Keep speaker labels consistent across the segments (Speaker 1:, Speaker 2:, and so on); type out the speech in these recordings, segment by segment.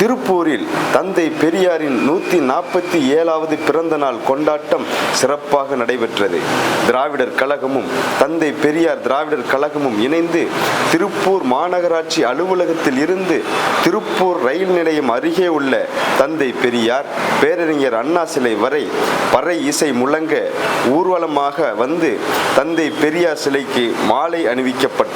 Speaker 1: திருப்பூரில் தந்தை பெரியாரின் நூற்றி நாற்பத்தி ஏழாவது பிறந்த நாள் கொண்டாட்டம் சிறப்பாக நடைபெற்றது. திராவிடர் கழகமும் தந்தை பெரியார் திராவிடர் கழகமும் இணைந்து திருப்பூர் மாநகராட்சி அலுவலகத்தில் இருந்து திருப்பூர் ரயில் நிலையம் அருகே உள்ள தந்தை பெரியார் பேரறிஞர் அண்ணா சிலை வரை பறை இசை முழங்க ஊர்வலமாக வந்து தந்தை பெரியார் சிலைக்கு மாலை அணிவிக்கப்பட்டது.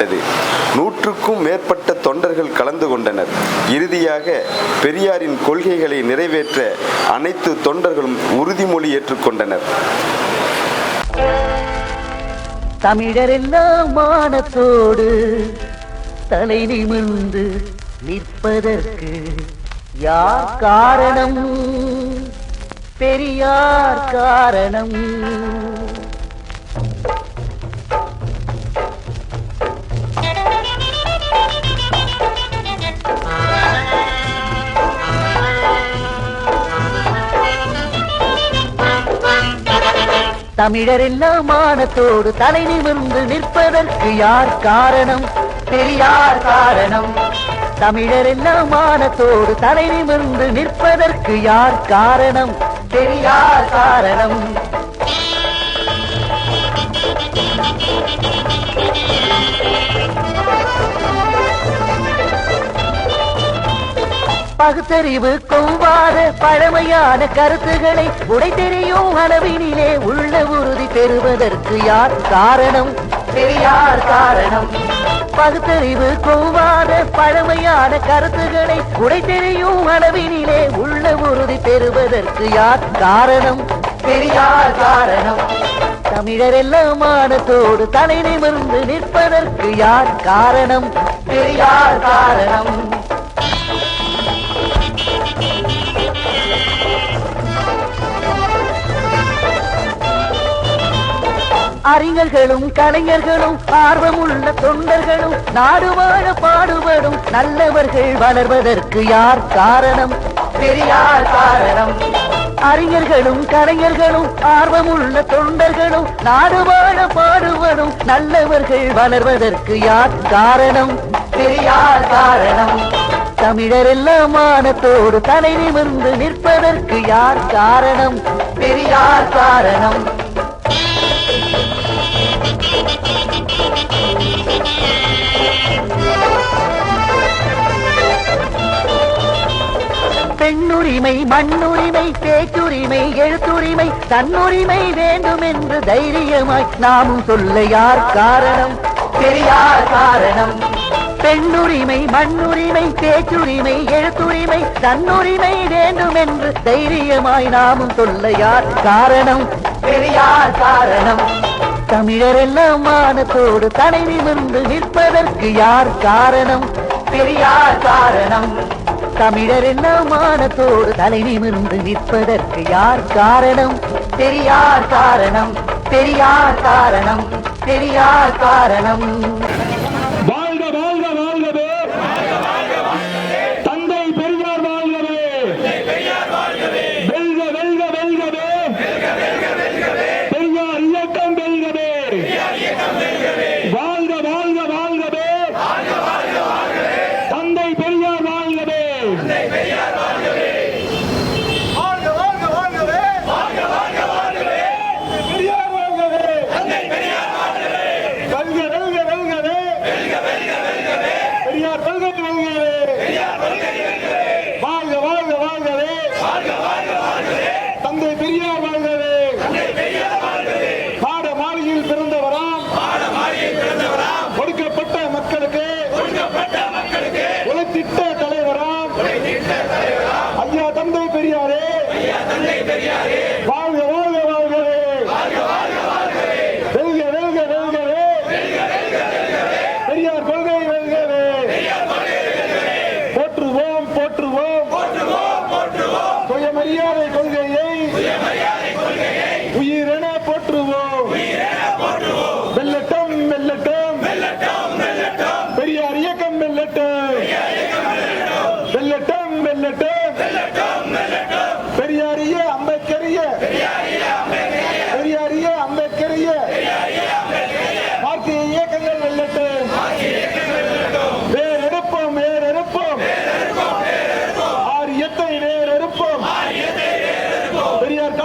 Speaker 1: நூற்றுக்கும் மேற்பட்ட தொண்டர்கள் கலந்து கொண்டனர். இறுதியாக பெரியாரின் கொள்கைகளை நிறைவேற்ற அனைத்து தொண்டர்களும் உறுதிமொழி ஏற்றுக்கொண்டனர்.
Speaker 2: தமிழரெல்லாம் மானத்தோடு தலை நிமிர்ந்து நிற்பதற்கு யார் காரணம்? பெரியார் காரணம். தமிழரெல்லாம் மானத்தோடு தலை நிமிர்ந்து நிற்பதற்கு யார் காரணம்? பெரியார் காரணம். தமிழரெல்லாம் மானத்தோடு தலை நிமிர்ந்து நிற்பதற்கு யார் காரணம்? பெரியார் காரணம். பகுத்தறிவு கொவ்வாத பழமையான கருத்துக்களை உடை தெரியும் அளவினிலே உள்ள உறுதி பெறுவதற்கு யார் காரணம்? பெரியார் காரணம். பகுத்தறிவு கொவ்வாத பழமையான கருத்துக்களை உடை தெரியும் அளவினிலே உள்ள உறுதி பெறுவதற்கு யார் காரணம்? பெரியார் காரணம். தமிழரெல்லாம் மானத்தோடு தலை நிமிர்ந்து நிற்பதற்கு யார் காரணம்? பெரியார் காரணம். அறிஞர்களும் கலைஞர்களும் ஆர்வமுள்ள தொண்டர்களும் நாடு வாழ பாடுபடும் நல்லவர்கள் வளர்வதற்கு யார் காரணம்? பெரியார் காரணம். அறிஞர்களும் கலைஞர்களும் ஆர்வமுள்ள தொண்டர்களும் நாடு வாழ பாடுபடும் நல்லவர்கள் வளர்வதற்கு யார் காரணம்? பெரியார் காரணம். தமிழர் எல்லாம் மானத்தோடு தலை நிமிர்ந்து நிற்பதற்கு யார் காரணம்? பெரியார் காரணம். பெண்ணுரிமை மண்ணுரிமை பேச்சுரிமை எழுத்துரிமை தன்னுரிமை வேண்டும் என்று தைரியமாய் நாமும் சொல்ல யார் காரணம்? பெரியார் காரணம். பெண்ணுரிமை மண்ணுரிமை பேச்சுரிமை எழுத்துரிமை தன்னுரிமை வேண்டும் என்று தைரியமாய் நாமும் சொல்ல யார் காரணம்? பெரியார் காரணம். தமிழரெல்லாம் மானத்தோடு தலை நிமிர்ந்து நிற்பதற்கு யார் காரணம்? பெரியார் காரணம். தமிழர் என்ன மானத்தோடு தலை நிமிர்ந்து நிற்பதற்கு யார் காரணம்? பெரியார் காரணம். பெரியார் காரணம். பெரியார் காரணம்.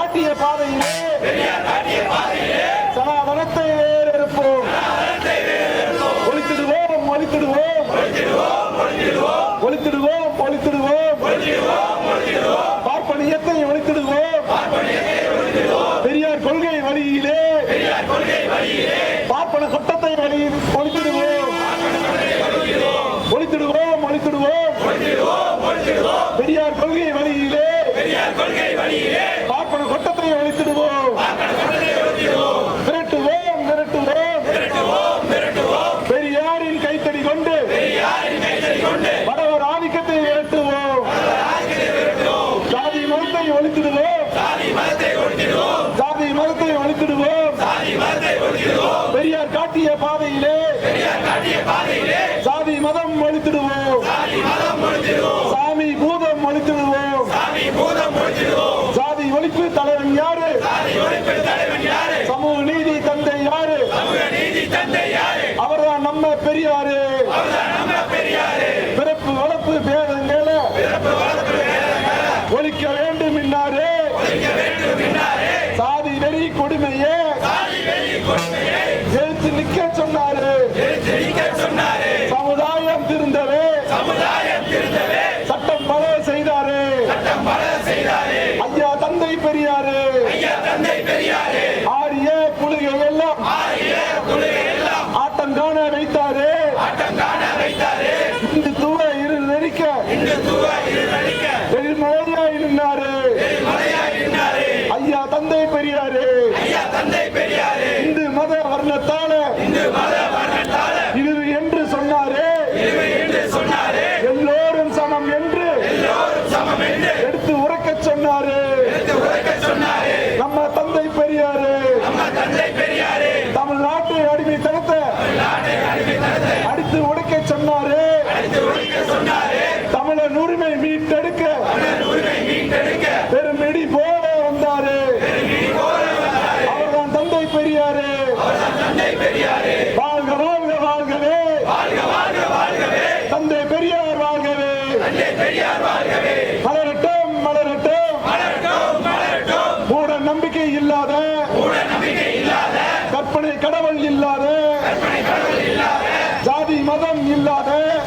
Speaker 3: காட்டிய பாதையிலே சனாதனத்தை வேறெடுப்போம் ஒழித்திடுவோம் ஒழித்திடுவோம். ஒழித்திடுவோம் ஒழித்திடுவோம். பார்ப்பனியத்தை ஒழித்திடுவோம். பெரியார் கொள்கை வழியிலே பார்ப்பன சட்டத்தை வழியில் ஒழித்திடுவோம். ஒழித்திடுவோம் ஒழித்திடுவோம். பெரியார் கொள்கை வழியிலே பார்ப்பன சட்டத்தை ஒழித்திடுவோம் விரட்டுவோம் விரட்டுவோம் பெரியாரின் கைத்தடி கொண்டு வடவர் ஆதிக்கத்தை விரட்டுவோம். ஜாதி மதத்தை ஒழித்திடுவோம். ஜாதி மதத்தை ஒழித்திடுவோம். பெரியார் காட்டிய பாதையிலே சாதி மதம் ஒழித்திடுவோம். சாமி பூதம் ஒழித்திடுவோம் சாதி ஒழிப்பு தலைவன் யாரு? பெரியாரு. ஆரிய புலிகை எல்லாம். ஆட்டம் காண வைத்தாரு. இந்துத்துவ இரு நெறிக்க. எதிர்மறையாய் நின்னாரு ஐயா தந்தை பெரியாரு. இந்து மத வர்ணத்தால. வாழ்க வாழ்க வாழ்கவே. தந்தை பெரியார் வாழ்கவே. மலரட்டும் மலரட்டும். மூட நம்பிக்கை இல்லாத கற்பனை கடவுள் இல்லாத ஜாதி மதம் இல்லாத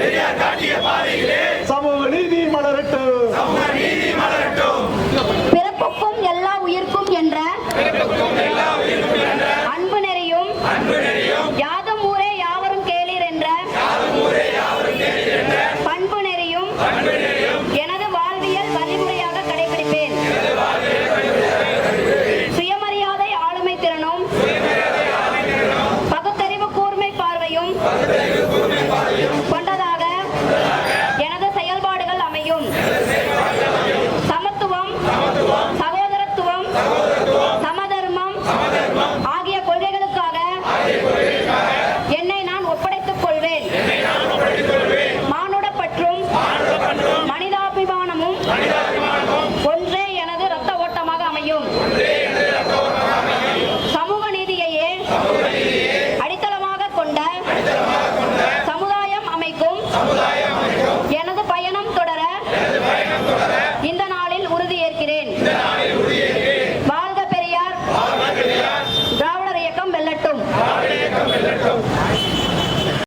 Speaker 3: பெரியார் காட்டிய பாதையிலே